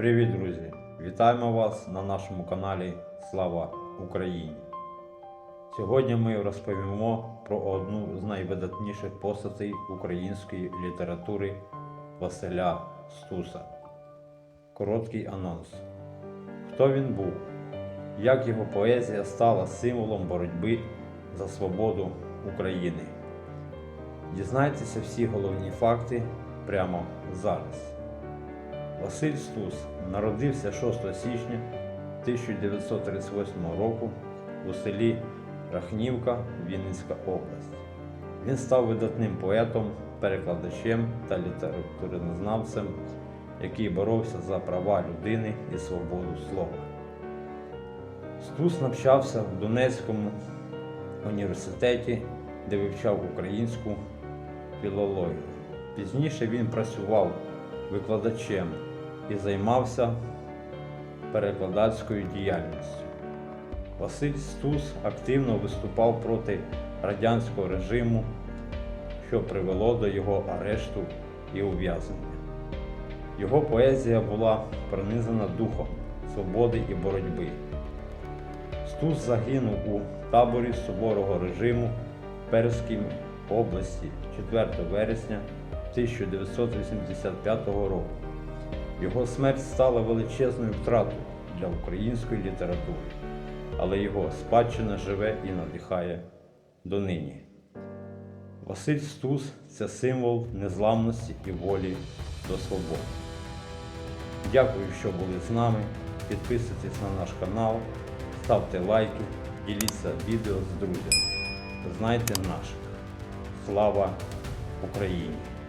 Привіт, друзі! Вітаємо вас на нашому каналі Слава Україні! Сьогодні ми розповімо про одну з найвидатніших постатей української літератури Василя Стуса. Короткий анонс. Хто він був? Як його поезія стала символом боротьби за свободу України? Дізнайтеся всі головні факти прямо зараз. Василь Стус народився 6 січня 1938 року у селі Рахнівка, Вінницька область. Він став видатним поетом, перекладачем та літературознавцем, який боровся за права людини і свободу слова. Стус навчався в Донецькому університеті, де вивчав українську філологію. Пізніше він працював викладачем і займався перекладацькою діяльністю. Василь Стус активно виступав проти радянського режиму, що привело до його арешту і ув'язнення. Його поезія була пронизана духом свободи і боротьби. Стус загинув у таборі суворого режиму в Перській області 4 вересня 1985 року. Його смерть стала величезною втратою для української літератури, але його спадщина живе і надихає донині. Василь Стус це символ незламності і волі до свободи. Дякую, що були з нами. Підписуйтесь на наш канал, ставте лайки, діліться відео з друзями. Знайте наших. Слава Україні!